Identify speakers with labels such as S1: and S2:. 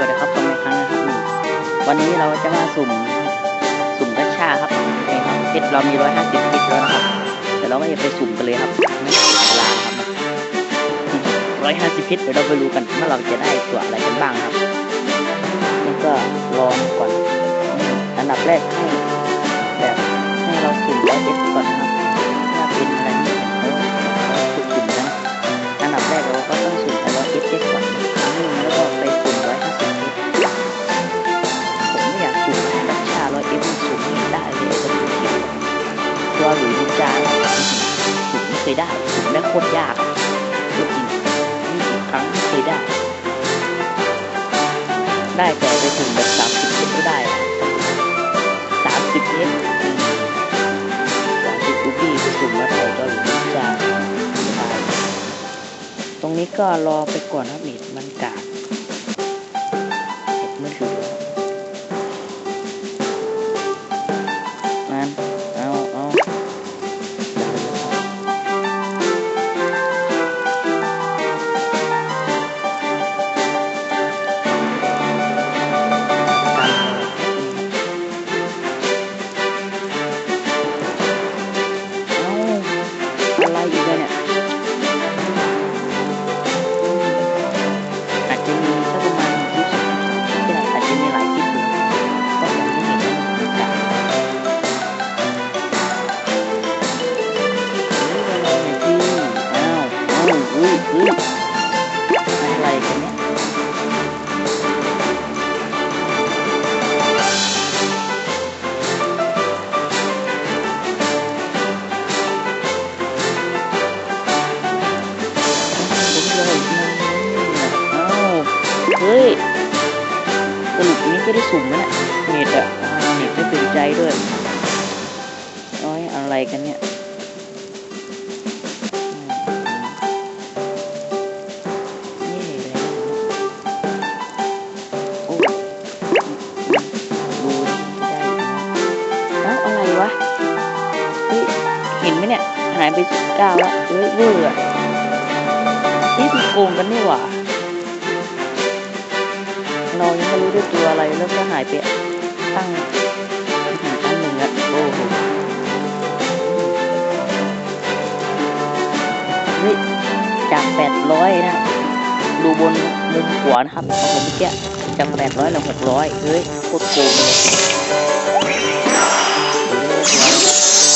S1: สวัสดีครับผมอีกครั้งนะครับนี่วันนี้เราจะมาสุ่มสุ่มกระชาครับนี่ครับเพชรเรามีร้อยห้าสิบเพชรแล้วนะครับเดี๋ยวเราไม่ไปสุ่มกันเลยครับไม่เสียเวลาครับร้อยห้าสิบเพชรเดี๋ยวเราไปรู้กันว่าเราจะได้ตัวอะไรกันบ้างครับนี่ก็รอก่อนอันดับแรกให้ ยได้สุ่มได้โคตรยากอะจริงยี่สิบครั้งไม่เคยได้ ได้แต่ไปถึงแบบสามสิบเอสไม่ได้สามสิบเมตรสามสิบรูปี้ไปสุ่มแล้วได้ตัวหรือนินจาได้ตรงนี้ก็รอไปก่อนครับนี่มันกาด อ้าวอ้าวอุ้ยอุ้ยอะไรกันเนี่ยเฮ้ยสรุปนี้ก็ได้สุ่มแล้วเนี่ยเน็ตอะเน็ตไม่ตื่นใจด้วยน้อยอะไรกันเนี่ย เอ้าอะไรวะเฮ้ยเห็นไหมเนี่ย หายไปสิบเก้าแล้วเฮ้ยเวอร์อนี่มันโกงกันนี่หว่าเรายังไม่รู้ด้วยตัวอะไรแล้วก็หายไปตั้งอันหนึ่งอะโอ้โหเฮ้ยจากแปดร้อยนะดูบนมุมขวานะครับของผมเมื่อกี้จากแปดร้อยเหลือหกร้อยเฮ้ยโคตรโกงเลย Yeah.